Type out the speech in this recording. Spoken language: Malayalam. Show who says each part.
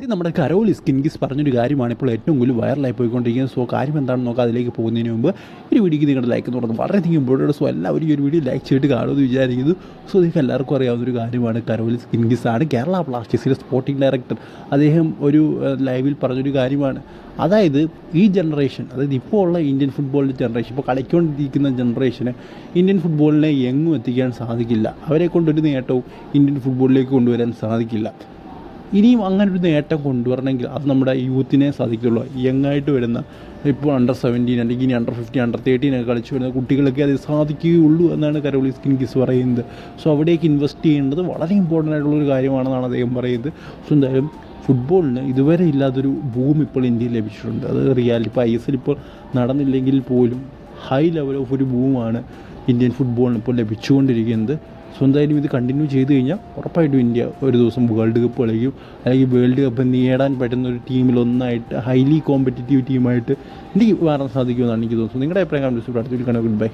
Speaker 1: ഇത് നമ്മുടെ കരോൾ സ്കിൻകിസ് പറഞ്ഞൊരു കാര്യമാണ് ഇപ്പോൾ ഏറ്റവും കൂടുതൽ വൈറലായി പോയിക്കൊണ്ടിരിക്കുന്നത്. സോ കാര്യം എന്താണെന്ന് നോക്കാം അതിലേക്ക് പോകുന്നതിന് മുമ്പ് ഒരു വീഡിയോക്ക് നിങ്ങളുടെ ലൈക്ക് എന്ന് വളരെ വളരെയധികം ഇമ്പോർട്ടന്റ് സോ എല്ലാവരും ഈ ഒരു വീഡിയോ ലൈക്ക് ചെയ്തിട്ട് കാണുമെന്ന് വിചാരിക്കുന്നു. സോ നിങ്ങൾക്ക് എല്ലാവർക്കും അറിയാവുന്ന ഒരു കാര്യമാണ് സ്കിൻ കിസ് ആണ്. കേരള ബ്ലാസ്റ്റേഴ്സിലെ സ്പോർട്ടിംഗ് ഡയറക്ടർ അദ്ദേഹം ഒരു ലൈവിൽ പറഞ്ഞൊരു കാര്യമാണ്. അതായത് ഈ ജനറേഷൻ അതായത് ഇപ്പോൾ ഉള്ള ഇന്ത്യൻ ഫുട്ബോളിന്റെ ജനറേഷൻ ഇപ്പോൾ കളിക്കൊണ്ടിരിക്കുന്ന ജനറേഷന് ഇന്ത്യൻ ഫുട്ബോളിനെ എങ്ങും എത്തിക്കാൻ സാധിക്കില്ല. അവരെ കൊണ്ടൊരു നേട്ടവും ഇന്ത്യൻ ഫുട്ബോളിലേക്ക് കൊണ്ടുവരാൻ സാധിക്കില്ല. ഇനിയും അങ്ങനെ ഒരു നേട്ടം കൊണ്ടുവരണമെങ്കിൽ അത് നമ്മുടെ യൂത്തിനെ സാധിക്കുള്ളൂ. യങ്ങായിട്ട് വരുന്ന ഇപ്പോൾ അണ്ടർ സെവന്റീൻ അല്ലെങ്കിൽ ഇനി അണ്ടർ ഫിഫ്റ്റീൻ അണ്ടർ തേർട്ടീൻ ഒക്കെ കളിച്ച് വരുന്ന കുട്ടികളൊക്കെ അത് സാധിക്കുകയുള്ളൂ എന്നാണ് കരോളി സ്കിൻ കിസ് പറയുന്നത്. സോ അവിടേക്ക് ഇൻവെസ്റ്റ് ചെയ്യേണ്ടത് വളരെ ഇമ്പോർട്ടന്റ് ആയിട്ടുള്ളൊരു കാര്യമാണെന്നാണ് അദ്ദേഹം പറയുന്നത്. സോ എന്തായാലും ഫുട്ബോളിന് ഇതുവരെ ഇല്ലാത്തൊരു ഭൂമി ഇപ്പോൾ ഇന്ത്യയിൽ ലഭിച്ചിട്ടുണ്ട്. അത് റിയാലിറ്റി ഇപ്പോൾ ഐ എസ് എൽ ഇപ്പോൾ നടന്നില്ലെങ്കിൽ പോലും ഹൈ ലെവൽ ഓഫ് ഒരു ഭൂമാണ് ഇന്ത്യൻ ഫുട്ബോളിന് ഇപ്പോൾ ലഭിച്ചുകൊണ്ടിരിക്കുന്നത്. സോ എന്തായാലും ഇത് കണ്ടിന്യൂ ചെയ്ത് കഴിഞ്ഞാൽ ഉറപ്പായിട്ടും ഇന്ത്യ ഒരു ദിവസം വേൾഡ് കപ്പ് കളിക്കും. അല്ലെങ്കിൽ വേൾഡ് കപ്പ് നേടാൻ പറ്റുന്ന ഒരു ടീമിലൊന്നായിട്ട് ഹൈലി കോമ്പറ്റീറ്റീവ് ടീമായിട്ട് എനിക്ക് മാറാൻ സാധിക്കുമെന്നാണ് എനിക്ക് തോന്നുന്നത്. നിങ്ങളുടെ അഭിപ്രായം കണ്ടു അടുത്തൊരു കണക്ക് ഗുഡ് ബൈ